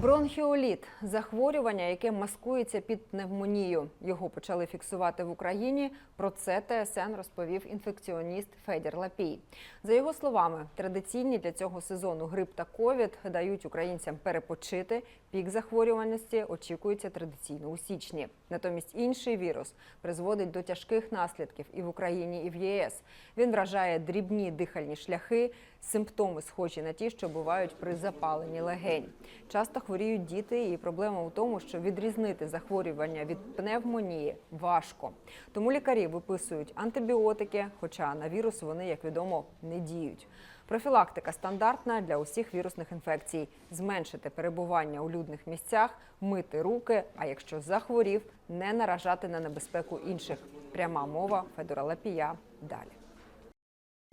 Бронхіоліт захворювання, яке маскується під пневмонію. Його почали фіксувати в Україні. Про це ТСН розповів інфекціоніст Федір Лапій. За його словами, традиційні для цього сезону грип та ковід дають українцям перепочити. Пік захворюваності очікується традиційно у січні. Натомість інший вірус призводить до тяжких наслідків і в Україні, і в ЄС. Він вражає дрібні дихальні шляхи, симптоми схожі на ті, що бувають при запаленні легень. Часто хворіють діти, і проблема у тому, що відрізнити захворювання від пневмонії важко. Тому лікарі виписують антибіотики, хоча на вірус вони, як відомо, не діють. Профілактика стандартна для усіх вірусних інфекцій: зменшити перебування у людних місцях, мити руки. А якщо захворів, не наражати на небезпеку інших. Пряма мова Федора Лапія. Далі.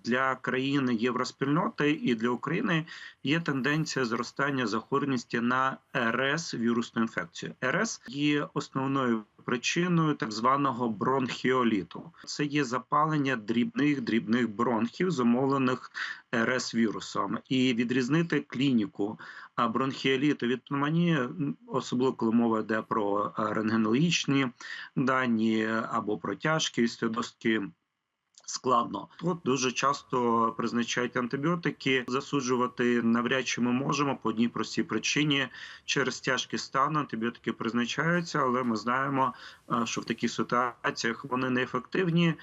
Для країн євроспільноти і для України є тенденція зростання захворюваності на РС вірусну інфекцію. РС є основною причиною так званого бронхіоліту. Це є запалення дрібних дрібних бронхів, зумовлених РС вірусом, і відрізнити клініку бронхіоліту від пневмонії, особливо коли мова йде про рентгенологічні дані або про тяжкість, досить складно. Тут дуже часто призначають антибіотики. Засуджувати навряд чи ми можемо по одній простій причині через тяжкий стан антибіотики призначаються, але ми знаємо, е, що в таких ситуаціях вони неефективні